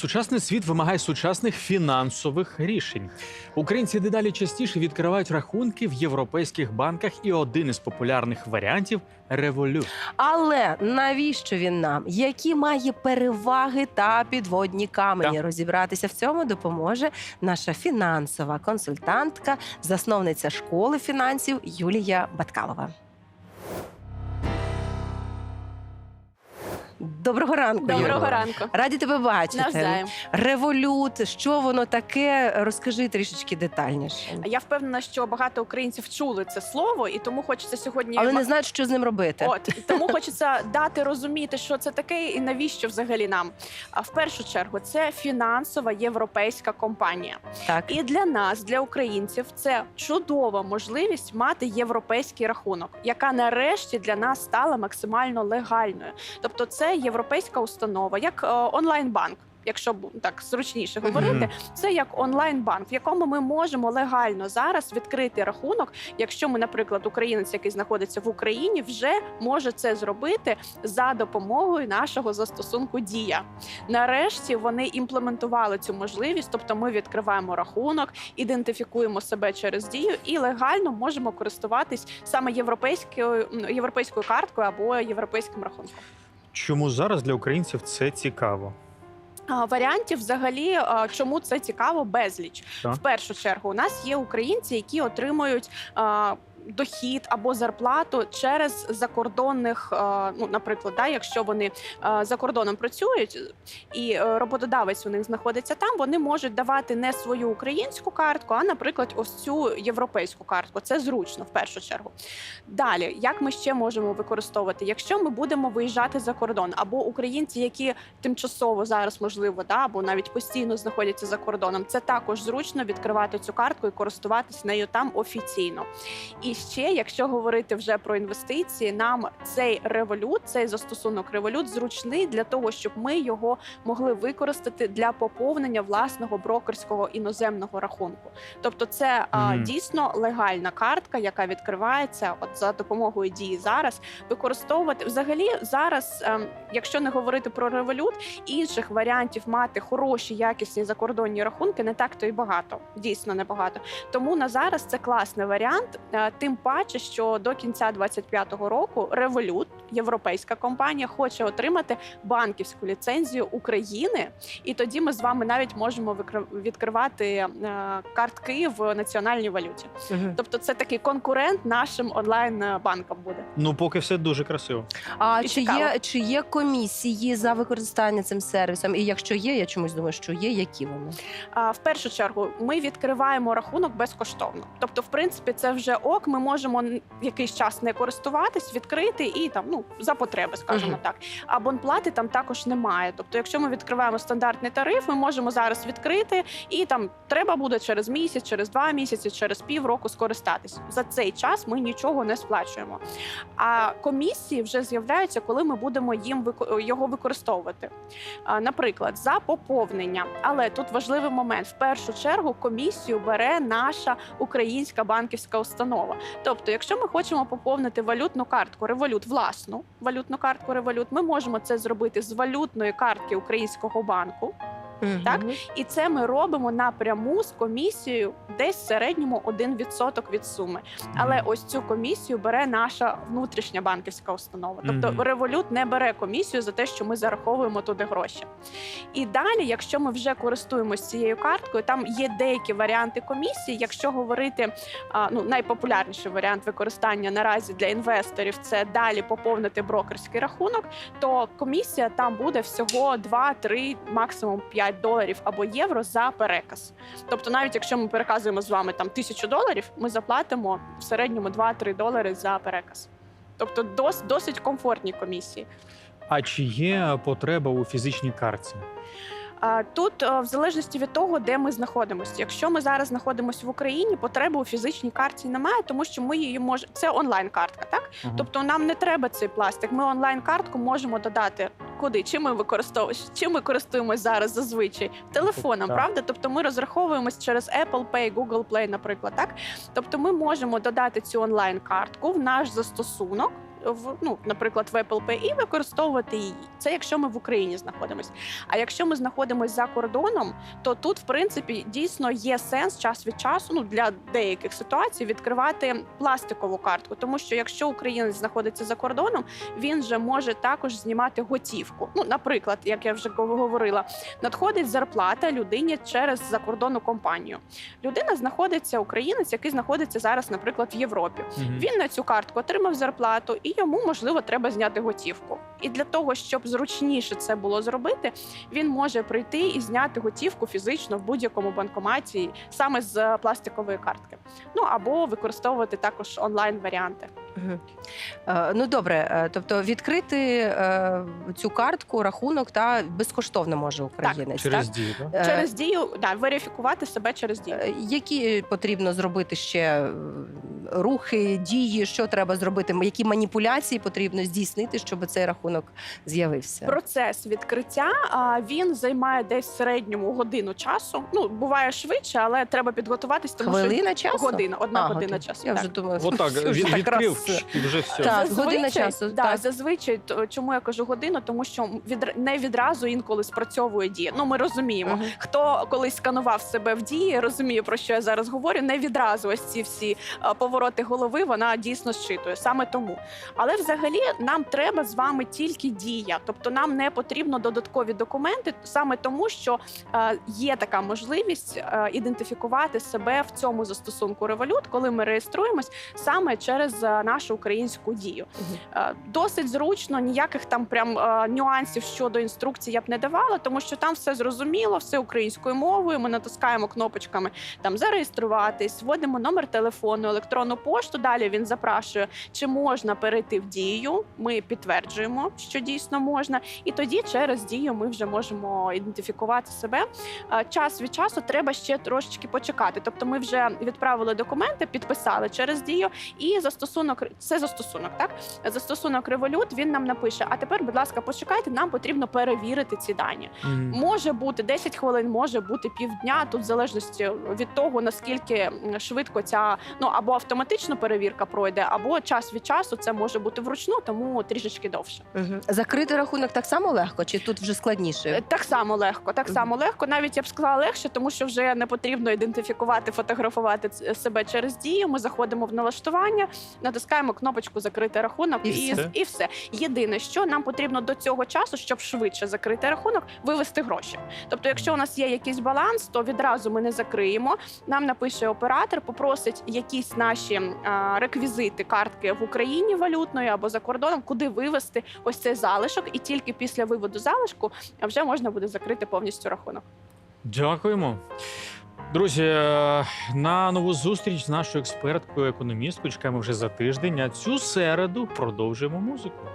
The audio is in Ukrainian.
Сучасний світ вимагає сучасних фінансових рішень. Українці дедалі частіше відкривають рахунки в європейських банках, і один із популярних варіантів Revolut. Але навіщо він нам? Які має переваги та підводні камені? Так. Розібратися в цьому допоможе наша фінансова консультантка, засновниця школи фінансів Юлія Баткалова. Доброго ранку. Доброго. Доброго ранку. Раді тебе бачити. Навзаєм. Револют, що воно таке? Розкажи трішечки детальніше. Я впевнена, що багато українців чули це слово, і тому хочеться сьогодні Але не знають, що з ним робити. От і тому хочеться дати розуміти, що це таке і навіщо взагалі нам. А в першу чергу це фінансова європейська компанія. Так. І для нас, для українців, це чудова можливість мати європейський рахунок, яка нарешті для нас стала максимально легальною. Тобто, це європейська установа, як е, онлайн-банк. Якщо так зручніше говорити, Мгм. це як онлайн-банк, в якому ми можемо легально зараз відкрити рахунок, якщо ми, наприклад, українець, який знаходиться в Україні, вже може це зробити за допомогою нашого застосунку Дія. Нарешті вони імплементували цю можливість, тобто ми відкриваємо рахунок, ідентифікуємо себе через дію і легально можемо користуватись саме європейською європейською карткою або європейським рахунком. Чому зараз для українців це цікаво? А, Варіантів взагалі, а, чому це цікаво, безліч. Так. В першу чергу, у нас є українці, які отримують. а, Дохід або зарплату через закордонних, ну наприклад, да, якщо вони за кордоном працюють і е, роботодавець у них знаходиться там, вони можуть давати не свою українську картку, а наприклад, ось цю європейську картку. Це зручно в першу чергу. Далі, як ми ще можемо використовувати, якщо ми будемо виїжджати за кордон, або українці, які тимчасово зараз можливо, да, або навіть постійно знаходяться за кордоном, це також зручно відкривати цю картку і користуватись нею там офіційно. І ще, якщо говорити вже про інвестиції, нам цей револют, цей застосунок револют зручний для того, щоб ми його могли використати для поповнення власного брокерського іноземного рахунку. Тобто, це а, Мгм. дійсно легальна картка, яка відкривається от за допомогою дії зараз. Використовувати взагалі зараз, ем, якщо не говорити про револют, інших варіантів мати хороші, якісні закордонні рахунки не так то і багато. Дійсно небагато. Тому на зараз це класний варіант. Тим паче, що до кінця 2025 року Revolut, європейська компанія, хоче отримати банківську ліцензію України, і тоді ми з вами навіть можемо відкривати е, картки в національній валюті. Мгм. Тобто, це такий конкурент нашим онлайн банкам буде. Ну, поки все дуже красиво. А І чи цікаво. є, чи є комісії за використання цим сервісом? І якщо є, я чомусь думаю, що є, які вони? А, в першу чергу ми відкриваємо рахунок безкоштовно. Тобто, в принципі, це вже ок. Ми можемо якийсь час не користуватись, відкрити і там ну за потреби, скажімо так. Абонплати там також немає. Тобто, якщо ми відкриваємо стандартний тариф, ми можемо зараз відкрити, і там треба буде через місяць, через два місяці, через півроку скористатись. За цей час ми нічого не сплачуємо. А комісії вже з'являються, коли ми будемо їм його використовувати. Наприклад, за поповнення. Але тут важливий момент: в першу чергу комісію бере наша українська банківська установа. Тобто, якщо ми хочемо поповнити валютну картку Револют, власну валютну картку Револют, ми можемо це зробити з валютної картки українського банку. Так? І це ми робимо напряму з комісією, десь в середньому 1% від суми. Але ось цю комісію бере наша внутрішня банківська установа. Тобто Револют не бере комісію за те, що ми зараховуємо туди гроші. І далі, якщо ми вже користуємося цією карткою, там є деякі варіанти комісії. Якщо говорити ну найпопулярніший варіант використання наразі для інвесторів це далі поповнити брокерський рахунок, то комісія там буде всього 2-3, максимум 5 доларів або євро за переказ. Тобто, навіть якщо ми переказуємо з вами там тисячу доларів, ми заплатимо в середньому 2-3 долари за переказ. Тобто дос, досить комфортні комісії. А чи є потреба у фізичній картці? Тут е, в залежності від того, де ми знаходимося. Якщо ми зараз знаходимося в Україні, потреби у фізичній карті немає, тому що ми її можемо. Це онлайн-картка, так? Ага. Тобто нам не треба цей пластик. Ми онлайн-картку можемо додати куди? Чим ми використовуємо? Чим ми користуємось зараз зазвичай? Телефоном, Так. правда? Тобто ми розраховуємось через Apple Pay, Google Play, наприклад, так? Тобто ми можемо додати цю онлайн-картку в наш застосунок. В ну, наприклад, в Apple Pay і використовувати її. Це якщо ми в Україні знаходимося. А якщо ми знаходимося за кордоном, то тут, в принципі, дійсно є сенс час від часу ну для деяких ситуацій відкривати пластикову картку, тому що якщо українець знаходиться за кордоном, він же може також знімати готівку. Ну, наприклад, як я вже говорила, надходить зарплата людині через закордонну компанію. Людина знаходиться українець, який знаходиться зараз, наприклад, в Європі. Він на цю картку отримав зарплату, і йому можливо треба зняти готівку. І для того, щоб зручніше це було зробити, він може прийти і зняти готівку фізично в будь-якому банкоматі саме з пластикової картки. Ну або використовувати також онлайн варіанти. Е, Ну добре, е, тобто відкрити е, цю картку, рахунок та безкоштовно може українець. Через так? дію, так? Е, Через дію да, верифікувати себе через дію. Які потрібно зробити ще рухи, дії, що треба зробити, які маніпуляції потрібно здійснити, щоб цей рахунок з'явився? Процес відкриття він займає десь в середньому годину часу. Ну буває швидше, але треба підготуватись, тому Хвилина що часу? година, одна А, година година. часу. Я так. вже думала, Отак, від, відкрив раз. і вже все. Так, Зазвичай- година часу, Да, так. зазвичай, то- чому я кажу годину, тому що від, не відразу інколи спрацьовує дія. Ну, ми розуміємо. Мгм. Хто колись сканував себе в дії, розуміє про що я зараз говорю. Не відразу ось ці всі повороти голови вона дійсно щитує саме тому. Але взагалі нам треба з вами тільки дія, тобто нам не потрібно додаткові документи, саме тому, що е, є така можливість е, ідентифікувати себе в цьому застосунку Revolut, коли ми реєструємось саме через е, нашу українську дію. Е, Досить зручно, ніяких там прям е, нюансів щодо інструкції я б не давала, тому що там все зрозуміло, все українською мовою. Ми натискаємо кнопочками там зареєструватись, вводимо номер телефону, електронну пошту. Далі він запрашує, чи можна перейти в дію. Ми підтверджуємо, що дійсно можна, і тоді через дію ми вже можемо ідентифікувати себе. Е, Час від часу треба ще трошечки почекати. Тобто, ми вже відправили документи, підписали через дію, і застосунок це застосунок, так застосунок Revolut, він нам напише: а тепер, будь ласка, почекайте, нам потрібно перевірити ці дані. Мгм. Може бути 10 хвилин, може бути півдня. Тут в залежності від того наскільки швидко ця ну або автоматично перевірка пройде, або час від часу це може бути вручну, тому трішечки довше. Мгм. Закрити рахунок так само легко, чи тут вже Е, складніше? Так само легко, так само легко. Навіть я б сказала легше, тому що вже не потрібно ідентифікувати, фотографувати себе через дію. Ми заходимо в налаштування, натискаємо кнопочку закрити рахунок І і, все. і все. Єдине, що нам потрібно до цього часу, щоб швидше закрити рахунок, вивести гроші. Тобто, якщо у нас є якийсь баланс, то відразу ми не закриємо. Нам напише оператор, попросить якісь наші а, реквізити картки в Україні валютної або за кордоном, куди вивести ось цей залишок, і тільки після виводу залишку вже можна буде закрити повністю рахунок. Дякуємо. Друзі, е, на нову зустріч з нашою експерткою економісткою чекаємо вже за тиждень. А цю середу продовжуємо музику.